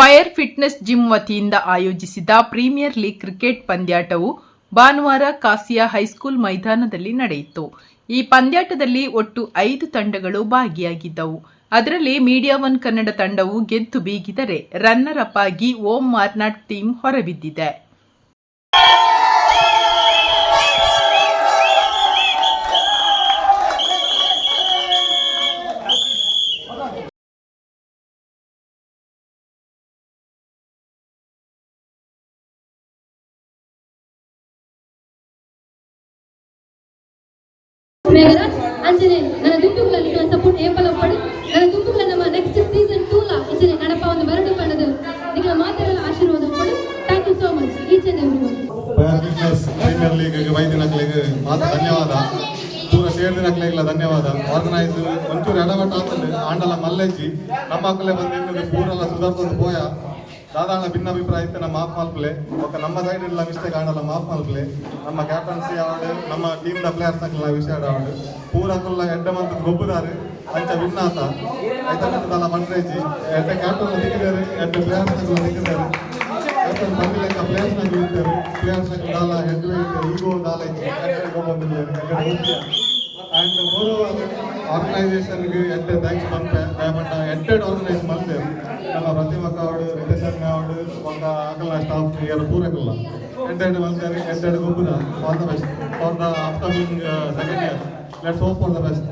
Fire fitness gym ವತಿಯಿಂದ ಆಯೋಜಿಸಿದ premier league cricket ಪಂದ್ಯಾಟವು ಭಾನುವಾರ ಕಾಸಿಯಾ ಹೈಸ್ಕೂಲ್ ಮೈದಾನದಲ್ಲಿ ನಡೆಯಿತು. ಈ ಪಂದ್ಯಾಟದಲ್ಲಿ ಒಟ್ಟು ಐದು ತಂಡಗಳು ಭಾಗಿಯಾಗಿದ್ದವು. ಅದರಲ್ಲಿ ಮೀಡಿಯಾ ಒನ್ ಕನ್ನಡ ತಂಡವು ಗೆದ್ದು ಬೀಗಿದರೆ ರನ್ನರ್ ಅಪ್ ಆಗಿ ಓಂ ಮಾರ್ನಾಡ್ ಟೀಮ್ ಹೊರಬಿದ್ದಿದೆ. ಅಂಚನೆ ನನ್ನ ದುಂಬುಗಳಲ್ಲಿ ನನ್ನ ಸಪೋರ್ಟ್ ಏಪಲ ಪಡು ನನ್ನ ದುಂಬುಗಳ ನಮ್ಮ ನೆಕ್ಸ್ಟ್ ಸೀಸನ್ ಟೂ ಲಾ ಅಂಚನೆ ನಡಪ ಒಂದು ಬರಡು ಪಣದು ನಿಗಳ ಮಾತೆಲ್ಲ ಆಶೀರ್ವಾದ ಪಡು thank you so much each and every one fire fitness premier ಲೀಗ್ಗೆ ವೈದ್ಯನಕ್ಲಿಗೆ ಮಾತ್ರ ಧನ್ಯವಾದ ಪೂರ ಸೇರಿದಿನಕ್ಲಿಗೆಲ್ಲ ಧನ್ಯವಾದ ಆರ್ಗನೈಸ್ ಒಂಚೂರು ಎಡವಟ್ಟು ಆಗ್ತದೆ ಆಂಡಲ ಮಲ್ಲೆಜ್ಜಿ ನಮ್ಮ ಮಕ್ಕಳೇ ಬಂದು ಇನ್ನೊಂದು ಪೂರೆಲ್ಲ ಸುಧಾರಿಸೋದು ಪೋಯ ಭಿನ್ನಾಭಿಪ್ರಾಯ ಇತ್ತು ನಮ್ಮ ಮಾಫ್ ಮಲ್ಪಲೆ ఒక ನಮ್ಮ ಸೈಡ್ ಇಲ್ಲ ಮಿಸ್ಟೇಕ್ ಆಡಲ್ಲ ಮಾಫ್ ಮಲ್ಪಲೆ ನಮ್ಮ ಕ್ಯಾಪ್ಟನ್ಸಿ ಆವಡು ನಮ್ಮ ಟೀಮ್ ದ ಪ್ಲೇಯರ್ಸ್ ನಕ್ಕೆಲ್ಲ ವಿಷಯ ಆವಡು ಪೂರಕುಲ್ಲ ಎಡ್ಡ ಮಂತ್ ಗೊಬ್ಬುದಾರೆ ಅಂಚ ವಿನ್ ಆತ ಐತಲ್ಲ ಮಂಡ್ರೇಜಿ ಎಡ್ಡ ಕ್ಯಾಪ್ಟನ್ ದಿಕ್ಕಿದ್ದಾರೆ, ಎಡ್ಡ ಪ್ಲೇಯರ್ಸ್ ನಕ್ಕೆಲ್ಲ ದಿಕ್ಕಿದ್ದಾರೆ. ಕ್ಯಾಪ್ಟನ್ ಬಂದಿಲ್ಲ ಪ್ಲೇಯರ್ಸ್ ನಾಗ ಇರ್ತಾರೆ. ಪ್ಲೇಯರ್ಸ್ ನಾಗ ದಾಲ ಹೆಡ್ ಈಗೋ ದಾಲ ಅಂಡ್ ಮೂರು ಆರ್ಗನೈಸೇಷನ್ಗೆ ಎಡ್ಡೆ ಥ್ಯಾಂಕ್ಸ್ ಬಂತೆ ದಯಮಟ್ಟ ಎಡ್ಡೆಡ್ ಆರ್ಗನೈಸ್ ಬಂದೆ ನಮ್ಮ ರಿತೇಶನ್ ಅವಡು ಒಂದು ಆಗಲ್ಲ ಸ್ಟಾಫ್ ಇಯರ್ ಪೂರಕಲ್ಲ ಎಡ್ಡೆಡ್ ಬಂದರೆ ಎಡ್ಡೆಡ್ ಗೊಬ್ಬರ all the best for the upcoming second year let's hope for the best